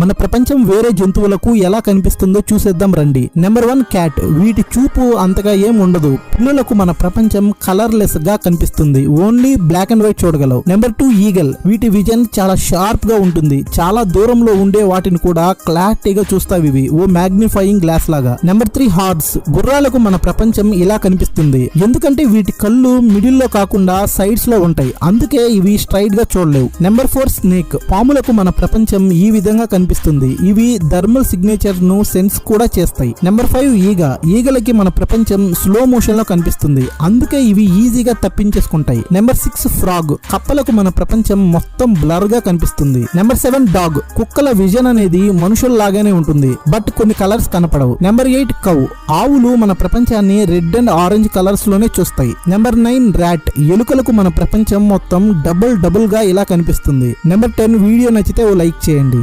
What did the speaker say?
మన ప్రపంచం వేరే జంతువులకు ఎలా కనిపిస్తుందో చూసేద్దాం రండి. నెంబర్ వన్ క్యాట్ వీటి చూపు అంతగా ఏం ఉండదు. పిల్లలకు మన ప్రపంచం కలర్లెస్గా కనిపిస్తుంది. ఓన్లీ బ్లాక్ అండ్ వైట్ చూడగలవు. నెంబర్ టూ ఈగల్ వీటి విజన్ చాలా షార్ప్గా ఉంటుంది. చాలా దూరంలో ఉండే వాటిని కూడా క్లారిటీగా చూస్తావి ఇవి. ఓ మ్యాగ్నిఫైయింగ్ గ్లాస్ లాగా. నెంబర్ త్రీ హార్డ్స్ గుర్రాలకు మన ప్రపంచం ఇలా కనిపిస్తుంది. ఎందుకంటే వీటి కళ్ళు మిడిల్లో కాకుండా సైడ్స్లో ఉంటాయి. అందుకే ఇవి స్ట్రైట్గా చూడలేవు. నెంబర్ ఫోర్ స్నేక్ పాములకు మన ప్రపంచం ఈ విధంగా కనిపిస్తుంది. ఇవి థర్మల్ సిగ్నేచర్ను సెన్స్ కూడా చేస్తాయి. నెంబర్ ఫైవ్ ఈగ. ఈగలకి మన ప్రపంచం స్లో మోషన్లో కనిపిస్తుంది. అందుకే ఇవి ఈజీగా తప్పించేసుకుంటాయి. Number six frog. కప్పలకు మన ప్రపంచం మొత్తం బ్లర్గా కనిపిస్తుంది. Number seven dog. కుక్కల విజన్ అనేది మనుషుల్లాగానే ఉంటుంది. బట్ కొన్ని కలర్స్ కనపడవు. Number eight cow. ఆవులు మన ప్రపంచాన్ని రెడ్ అండ్ ఆరెంజ్ కలర్స్లోనే చూస్తాయి. Number nine rat. ఎలుకలకు మన ప్రపంచం మొత్తం డబుల్ డబుల్గా ఇలా కనిపిస్తుంది. నెంబర్ టెన్ వీడియో నచ్చితే ఓ లైక్ చేయండి.